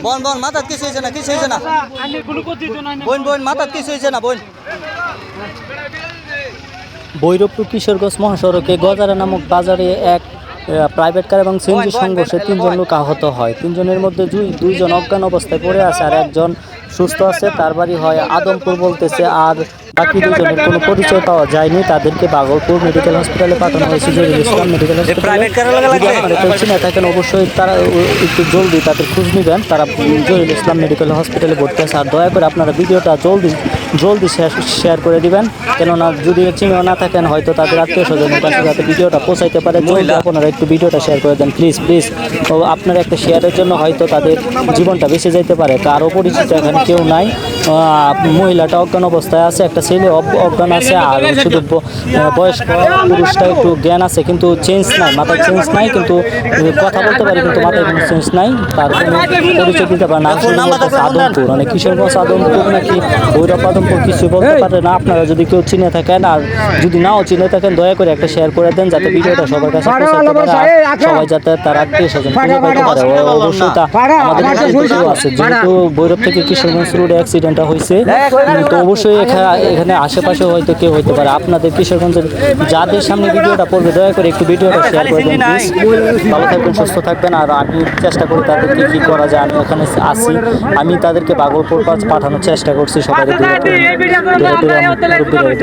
বোন বোন মাথাত কিছু হয়েছে না কিছু হয়েছে না? বোন বোন মাথাত কিছু হয়েছে না বোন? ভৈরবপুর কিশোরগঞ্জ মহাসড়কে গজারা নামক বাজারে এক প্রাইভেট কার এবং সিএনজি সংঘর্ষে তিনজন লোক আহত হয়। তিনজনের মধ্যে দুই দুইজন অজ্ঞান অবস্থায় পড়ে আছে আর একজন সুস্থ আছে তার বাড়ি হয় আদমপুর বলতেছে আর বাকি দুজনের কোনো পরিচয় পাওয়া যায়নি। তাদেরকে বাগলপুর মেডিকেল হসপিটালে পাঠানো হয়েছে। জরুরি ইসলাম মেডিকেল হসপিটালে থাকেন অবশ্যই তারা একটু জলদি তাদের খোঁজ নেবেন। তারা জহিরুল ইসলাম মেডিকেল হসপিটালে ভর্তি আছে। আর দয়া করে আপনারা ভিডিওটা জলদি জলদি শেয়ার করে দিবেন। কেননা যদি চিনেও না থাকেন হয়তো তাদের আত্মীয় স্বজনের কাছে যাতে ভিডিওটা পৌঁছাইতে পারে। জলদি আপনারা একটু ভিডিওটা শেয়ার করে দেন প্লিজ প্লিজ ও আপনার একটা শেয়ারের জন্য হয়তো তাদের জীবনটা বেঁচে যেতে পারে। কারও পরিচিত এখানে কেউ নাই। মহিলাটা অজ্ঞান অবস্থায় আছে একটা ছেলে অব- অজ্ঞান আছে আর শুধু বয়স্ক পুরুষটা একটু জ্ঞান আছে কিন্তু চেঞ্জ নাই মাথায় চেঞ্জ নাই কিন্তু কথা বলতে পারে কিন্তু মাথায় কোনো চেঞ্জ নাই তার কোনো পরিচয় দিতে পারে না। আদমপুর মানে কিশোরগঞ্জ আদমপুর নাকি ভৈরব আদমপুর কিছু বলতে পারে না আপনারা যদি কেউ চিনে থাকেন আর যদি নাও চিনে থাকেন দয়া করে একটা শেয়ার করে দেন যাতে ভিডিওটা সবার কাছে পৌঁছাতে পারে আর সবাই যাতে তার আত্মীয় স্বজন খুঁজে পেতে পারে। অবশ্যই তা আমাদের আছে যেহেতু ভৈরব থেকে কিশোরগঞ্জ রোডে অ্যাক্সিডেন্টটা হয়েছে। তো অবশ্যই এখানে আশেপাশে হয়তো কেউ হতে পারে। আপনাদের কিশোরগঞ্জের যাদের সামনে ভিডিওটা পড়বে দয়া করে একটু ভিডিওটা শেয়ার করে দেন ভালো থাকবেন সুস্থ থাকবেন আর আমি চেষ্টা করি তাদেরকে কী করা যায় আমি ওখানে আসি। আমি তাদেরকে বাগলপুর পাঁচ পাঠানোর চেষ্টা করছি সবাই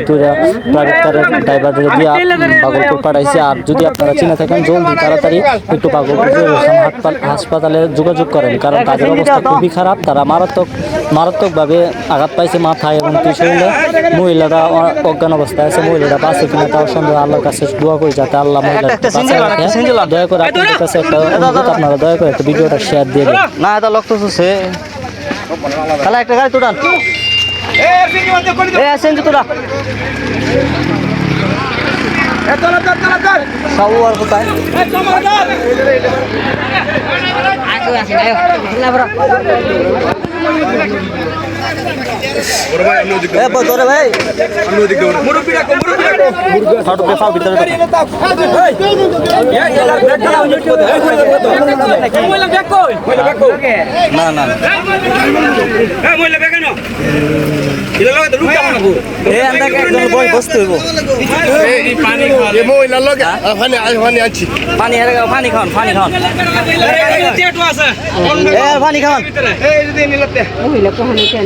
দূরে প্রাইভেট ড্রাইভারদের দিয়ে বাগলপুর পাঠাইছি আর যদি আপনারা চিনে থাকেন জলদি তাড়াতাড়ি একটু বাগলপুর হাসপাতাল- হাসপাতালে যোগাযোগ করেন কারণ তাদের অবস্থা খুবই খারাপ তারা মারাত্মক মারাত্মকভাবে আঘাত পাইছে মাথায় এবং কি শরীরে মহিলারা অজ্ঞান অবস্থায় আছে মহিলারা বাঁচে কিনা তাও সন্দেহ আল্লাহর কাছে দোয়া করি যাতে আল্লাহ মহিলা। দয়া করে আপনাদের কাছে একটা অনুরোধ, আপনারা দয়া করে একটা ভিডিওটা শেয়ার দিয়ে দেন। না এটা লক্ষ্য চলছে। তাহলে একটা গাড়ি আর কোথায়? বদরে ভাই। না না না। এ আমরা একজন বই বসতে হইব পানি এর পানি খাওয়ান পানি খাওয়ান পানি খাওয়ান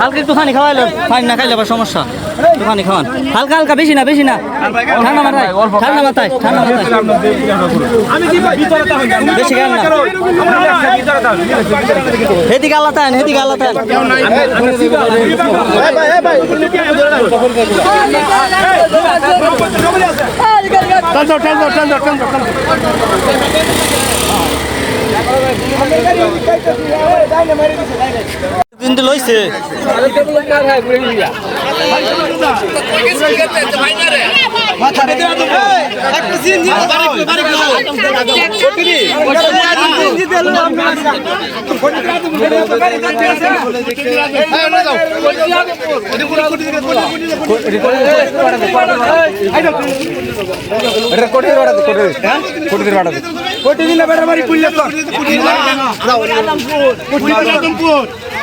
হালকা একটু পানি খাওয়াইলেন পানি না খাইলে আবার সমস্যা। একটু পানি খাওয়ান। হালকা হালকা বেশি না বেশি না। ঠান্ডা মাথায়। ঠান্ডা মাথায় ঠান্ডা মাথায়। বেশি খান না। এদিকে আল্লাহ তাই এদিকে আল্লাহ তাই হয়েছে কোটি কোটি দিলে বেড়া মারি কুড়ি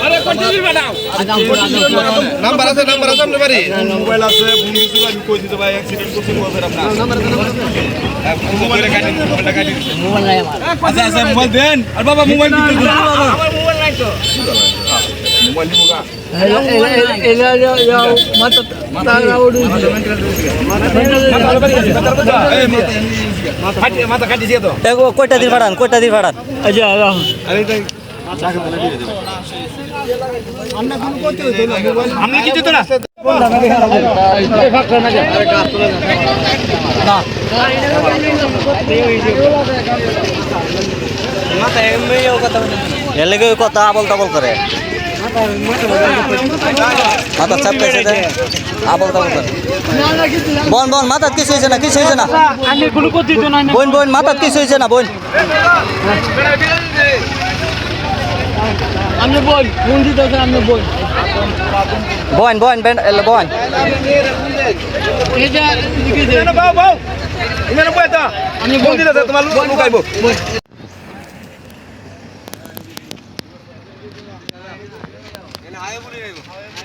আদামপুর আদামপুর আদামপুর নাম্বার আছে নাম্বার আছে আপনার বাড়ি। মোবাইল আছে ফোন দিছি আমি কই দিতে ভাই অ্যাক্সিডেন্ট করছে মোবাইল আপনার। নাম্বার আছে মোবাইল কাটি মোবাইলটা কাটি মোবাইল নাই আমার। আচ্ছা আচ্ছা মোবাইল দেন। আর বাবা মোবাইল দিতে দিন। আমার মোবাইল নাই তো। মোবাইল এগো কয়টা দিন ভাড়ান কয়টা দিন ভাড়ান আরে তাই আপনি কি না। কথা আবল তাবল করে। মাথা চাপ পেয়েছে যে আবল তাবল করে। বোন বোন মাথাত কিছু হয়েছে না কিছু হয়েছে না? বোন বোন মাথাত কিছু হয়েছে না বোন? আমি বল ফোন দিতে হবে আমি বল। বোন বোন বেন এলে বোন। আমি ফোন দিতে তোমার লুক লুকাইবো।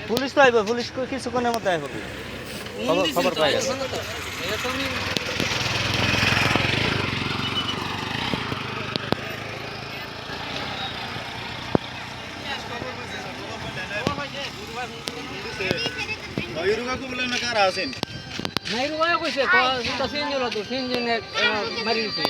পুলিশ তো আইব পুলিশ কিছুক্ষণের মধ্যে আইব। খবর পাই গেছে। নাই রুয়া কইছে তো সিনজন তো সিনজন মারি দিছে